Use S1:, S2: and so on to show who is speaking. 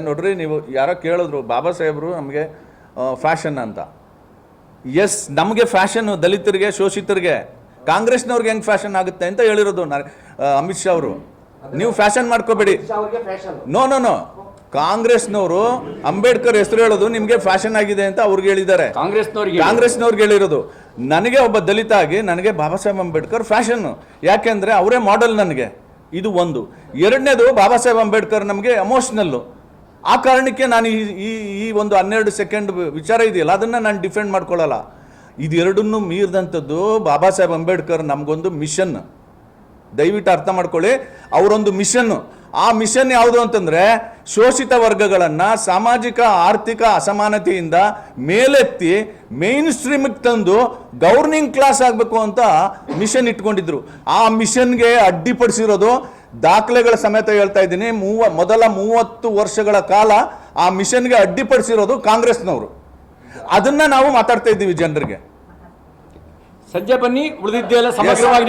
S1: ನೋಡ್ರಿ ನೀವು ಯಾರೋ ಕೇಳಿದ್ರು ಬಾಬಾ ಸಾಹೇಬರು ನಮಗೆ ಫ್ಯಾಷನ್ ಅಂತ. ಎಸ್ ನಮಗೆ ಫ್ಯಾಷನ್ ದಲಿತರಿಗೆ ಶೋಷಿತರಿಗೆ ಕಾಂಗ್ರೆಸ್ನವ್ರಿಗೆ ಹೆಂಗ್ ಫ್ಯಾಷನ್ ಆಗುತ್ತೆ ಅಂತ ಹೇಳಿರೋದು ಅಮಿತ್ ಶಾ ಅವರು. ನೀವು ಫ್ಯಾಷನ್ ಮಾಡ್ಕೋಬೇಡಿ. No no no. ಕಾಂಗ್ರೆಸ್ನವರು ಅಂಬೇಡ್ಕರ್ ಹೆಸರು ಹೇಳೋದು ನಿಮಗೆ ಫ್ಯಾಷನ್ ಆಗಿದೆ ಅಂತ ಅವ್ರಿಗೆ ಹೇಳಿದ್ದಾರೆ.
S2: ಕಾಂಗ್ರೆಸ್ನವ್ರಿಗೆ
S1: ಹೇಳಿರೋದು. ನನಗೆ ಒಬ್ಬ ದಲಿತ ಆಗಿ ನನಗೆ ಬಾಬಾ ಸಾಹೇಬ್ ಅಂಬೇಡ್ಕರ್ ಫ್ಯಾಷನ್ ಯಾಕೆಂದ್ರೆ ಅವರೇ ಮಾಡೆಲ್ ನನಗೆ. ಇದು ಒಂದು. ಎರಡನೇದು ಬಾಬಾ ಸಾಹೇಬ್ ಅಂಬೇಡ್ಕರ್ ನಮಗೆ ಎಮೋಷ್ನಲ್ಲು ಆ ಕಾರಣಕ್ಕೆ ನಾನು ಈ ಈ ಒಂದು ಹನ್ನೆರಡು ಸೆಕೆಂಡ್ ವಿಚಾರ ಇದೆಯಲ್ಲ, ಅದನ್ನು ನಾನು ಡಿಫೆಂಡ್ ಮಾಡ್ಕೊಳ್ಳಲ್ಲ. ಇದೆರಡನ್ನೂ ಮೀರಿದಂಥದ್ದು ಬಾಬಾ ಸಾಹೇಬ್ ಅಂಬೇಡ್ಕರ್ ನಮಗೊಂದು ಮಿಷನ್ ದಯವಿಟ್ಟು ಅರ್ಥ ಮಾಡ್ಕೊಳ್ಳಿ, ಅವರೊಂದು ಮಿಷನ್ ಆ ಮಿಷನ್ ಯಾವುದು ಅಂತಂದರೆ, ಶೋಷಿತ ವರ್ಗಗಳನ್ನು ಸಾಮಾಜಿಕ, ಆರ್ಥಿಕ ಅಸಮಾನತೆಯಿಂದ ಮೇಲೆತ್ತಿ ಮೇನ್ ಸ್ಟ್ರೀಮಿಗೆ ತಂದು ಗೌರ್ನಿಂಗ್ ಕ್ಲಾಸ್ ಆಗಬೇಕು ಅಂತ ಮಿಷನ್ ಇಟ್ಕೊಂಡಿದ್ರು. ಆ ಮಿಷನ್ಗೆ ಅಡ್ಡಿಪಡಿಸಿರೋದು ದಾಖಲೆಗಳ ಸಮೇತ ಹೇಳ್ತಾ ಇದ್ದೀನಿ ಮೂವ ಮೊದಲ ಮೂವತ್ತು ವರ್ಷಗಳ ಕಾಲ ಆ ಮಿಷನ್ಗೆ ಅಡ್ಡಿಪಡಿಸಿರೋದು ಕಾಂಗ್ರೆಸ್ನವರು. ಅದನ್ನ ನಾವು ಮಾತಾಡ್ತಾ ಇದ್ದೀವಿ ಜನರಿಗೆ.
S2: ಸದ್ಯ ಬನ್ನಿ ಉಳಿದಿದ್ದೆಲ್ಲ ಸಮಗ್ರವಾಗಿ